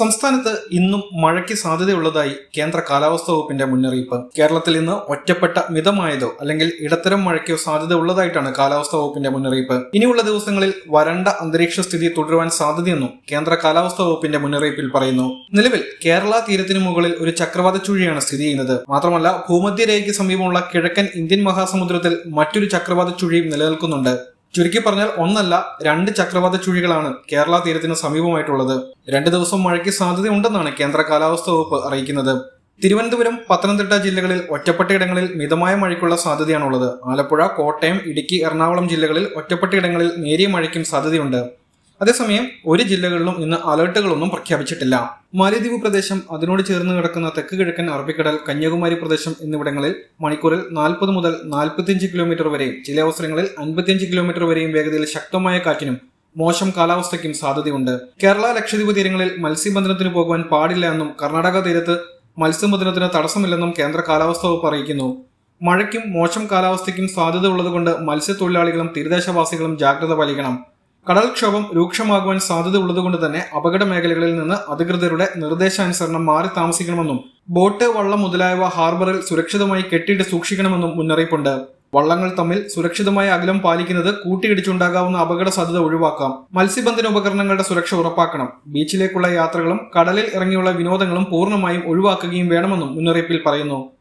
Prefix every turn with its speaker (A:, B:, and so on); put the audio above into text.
A: സംസ്ഥാനത്ത് ഇന്നും മഴയ്ക്ക് സാധ്യതയുള്ളതായി കേന്ദ്ര കാലാവസ്ഥാ വകുപ്പിന്റെ മുന്നറിയിപ്പ്. കേരളത്തിൽ ഇന്ന് ഒറ്റപ്പെട്ട മിതമായതോ അല്ലെങ്കിൽ ഇടത്തരം മഴയ്ക്കോ സാധ്യത ഉള്ളതായിട്ടാണ് കാലാവസ്ഥാ വകുപ്പിന്റെ മുന്നറിയിപ്പ്. ഇനിയുള്ള ദിവസങ്ങളിൽ വരണ്ട അന്തരീക്ഷ സ്ഥിതി തുടരുവാൻ സാധ്യതയെന്നും കേന്ദ്ര കാലാവസ്ഥാ വകുപ്പിന്റെ മുന്നറിയിപ്പിൽ പറയുന്നു. നിലവിൽ കേരള തീരത്തിനു മുകളിൽ ഒരു ചക്രവാത ചുഴിയാണ് സ്ഥിതി ചെയ്യുന്നത്. മാത്രമല്ല ഭൂമധ്യരേഖയ്ക്ക് സമീപമുള്ള കിഴക്കൻ ഇന്ത്യൻ മഹാസമുദ്രത്തിൽ മറ്റൊരു ചക്രവാത ചുഴിയും നിലനിൽക്കുന്നുണ്ട്. ചുരുക്കി പറഞ്ഞാൽ ഒന്നല്ല രണ്ട് ചക്രവാത ചുഴികളാണ് കേരള തീരത്തിന് സമീപമായിട്ടുള്ളത്. രണ്ട് ദിവസം മഴയ്ക്ക് സാധ്യതയുണ്ടെന്നാണ് കേന്ദ്ര കാലാവസ്ഥാ വകുപ്പ് അറിയിക്കുന്നത്. തിരുവനന്തപുരം പത്തനംതിട്ട ജില്ലകളിൽ ഒറ്റപ്പെട്ടയിടങ്ങളിൽ മിതമായ മഴയ്ക്കുള്ള സാധ്യതയാണുള്ളത്. ആലപ്പുഴ കോട്ടയം ഇടുക്കി എറണാകുളം ജില്ലകളിൽ ഒറ്റപ്പെട്ടയിടങ്ങളിൽ നേരിയ മഴയ്ക്കും സാധ്യതയുണ്ട്. അതേസമയം ഒരു ജില്ലകളിലും ഇന്ന് അലർട്ടുകളൊന്നും പ്രഖ്യാപിച്ചിട്ടില്ല. മാലിദ്വീപ് പ്രദേശം അതിനോട് ചേർന്ന് കിടക്കുന്ന തെക്ക് കിഴക്കൻ അറബിക്കടൽ കന്യാകുമാരി പ്രദേശം എന്നിവിടങ്ങളിൽ മണിക്കൂറിൽ നാൽപ്പത് മുതൽ നാൽപ്പത്തിയഞ്ച് കിലോമീറ്റർ വരെയും ചില അവസരങ്ങളിൽ അൻപത്തിയഞ്ച് കിലോമീറ്റർ വരെയും വേഗതയിൽ ശക്തമായ കാറ്റിനും മോശം കാലാവസ്ഥയ്ക്കും സാധ്യതയുണ്ട്. കേരള ലക്ഷദ്വീപ് തീരങ്ങളിൽ മത്സ്യബന്ധനത്തിന് പോകുവാൻ പാടില്ല എന്നും കർണാടക തീരത്ത് മത്സ്യബന്ധനത്തിന് തടസ്സമില്ലെന്നും കേന്ദ്ര കാലാവസ്ഥാ വകുപ്പ് അറിയിക്കുന്നു. മഴയ്ക്കും മോശം കാലാവസ്ഥയ്ക്കും സാധ്യത ഉള്ളതുകൊണ്ട് മത്സ്യത്തൊഴിലാളികളും തീരദേശവാസികളും ജാഗ്രത പാലിക്കണം. കടൽക്ഷോഭം രൂക്ഷമാകുവാൻ സാധ്യത ഉള്ളതുകൊണ്ട് തന്നെ അപകട മേഖലകളിൽ നിന്ന് അധികൃതരുടെ നിർദ്ദേശാനുസരണം മാറി താമസിക്കണമെന്നും ബോട്ട് വള്ളം മുതലായവ ഹാർബറിൽ സുരക്ഷിതമായി കെട്ടിയിട്ട് സൂക്ഷിക്കണമെന്നും മുന്നറിയിപ്പുണ്ട്. വള്ളങ്ങൾ തമ്മിൽ സുരക്ഷിതമായ അകലം പാലിക്കുന്നത് കൂട്ടിയിടിച്ചുണ്ടാകാവുന്ന അപകട സാധ്യത ഒഴിവാക്കാം. മത്സ്യബന്ധന ഉപകരണങ്ങളുടെ സുരക്ഷ ഉറപ്പാക്കണം. ബീച്ചിലേക്കുള്ള യാത്രകളും കടലിൽ ഇറങ്ങിയുള്ള വിനോദങ്ങളും പൂർണമായും ഒഴിവാക്കുകയും വേണമെന്നും മുന്നറിയിപ്പിൽ പറയുന്നു.